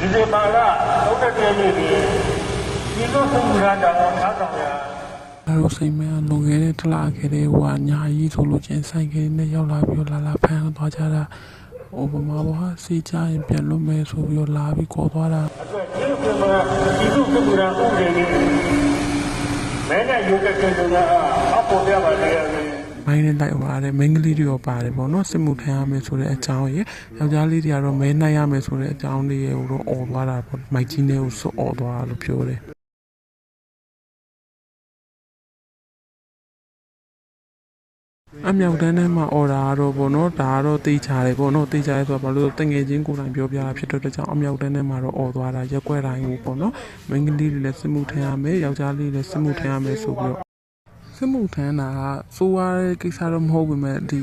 ဒီဒီမာလာဟုတ်တဲ့ပြည်ကြီးဒီလိုသူကတောင်းတာတော့အရုပ်စိမ်မဲလွန်ခဲ့တဲ့တလားခဲ့တဲ့ဟိုအညာကြီးဆိုလို့ချင်းဆိုင်ကလေးနဲ့ရောက်လာပြီးလာလာဖမ်းသွားကြတာဟိုဗမာဘွားစီကြရင်ပြန်လွတ်မယ်ဆိုပြီးလာပြီးခေါ်သွားတာအဲ့ဒီကိစ္စကဒီလိုသူကတောင်းတယ်မဲနဲ့ရုပ်ကကဲတော့အပေါ်ပြပါလေ မိုင်းနဲ့လိုက်သွားတယ်မိန်းကလေးတွေရောပါတယ်ပေါ့နော်စစ်မှုထမ်းရမယ်ဆိုတဲ့အကြောင်းရယ်ယောက်ျားလေးတွေကတော့မဲနိုင်ရမယ်ဆိုတဲ့အကြောင်းလေးရယ်ဟိုတော့អော်သွားတာပေါ့မိုက်ကြီးနဲ့ဟိုစွတ်អော်သွားတာလို့ပြောတယ်အမြောက်တန်းထဲမှာအော်ဒါကတော့ပေါ့နော်ဒါကတော့တေးချတယ်ပေါ့နော်တေးချရဲဆိုတော့ဘာလို့လဲတငယ်ချင်းကိုယ်တိုင်ပြောပြတာဖြစ်တဲ့အတွက်ကြောင့်အမြောက်တန်းထဲမှာတော့အော်သွားတာရက်ွက်တိုင်းကိုပေါ့နော်မိန်းကလေးတွေလည်းစစ်မှုထမ်းရမယ်ယောက်ျားလေးတွေလည်းစစ်မှုထမ်းရမယ်ဆိုပြီးတော့ စစ်မှုထမ်းတာကစိုးရတဲ့ကိစ္စတော့မဟုတ်ဘူးမဲ့ဒီ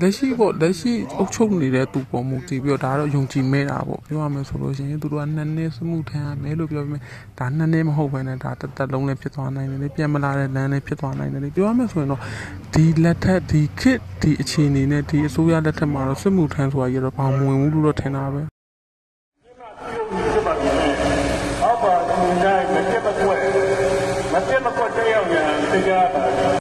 လက်ရှိပေါ့လက်ရှိအုပ်ချုပ်နေတဲ့သူပေါ်မူတည်ပြီးတော့ဒါကတော့ယုံကြည်မဲ့တာပေါ့ပြောရမယ်ဆိုလို့ရှိရင်သူတို့ကနှစ်နှစ်စစ်မှုထမ်းရမယ်လို့ပြောပြီးမယ်ဒါနှစ်နှစ်မဟုတ်ဘဲနဲ့ဒါတစ်သက်လုံးလည်းဖြစ်သွားနိုင်တယ်လေပြန်မလာတဲ့လမ်းလည်းဖြစ်သွားနိုင်တယ်လေပြောရမယ်ဆိုရင်တော့ဒီလက်ထက်ဒီခေတ်ဒီအခြေအနေနဲ့ဒီအစိုးရလက်ထက်မှာတော့စစ်မှုထမ်းဆိုတာကြီးတော့ဘာမှမဝင်ဘူးလို့တော့ထင်တာပဲ ဖြစ်ပါပြီ။ အောက်ပါ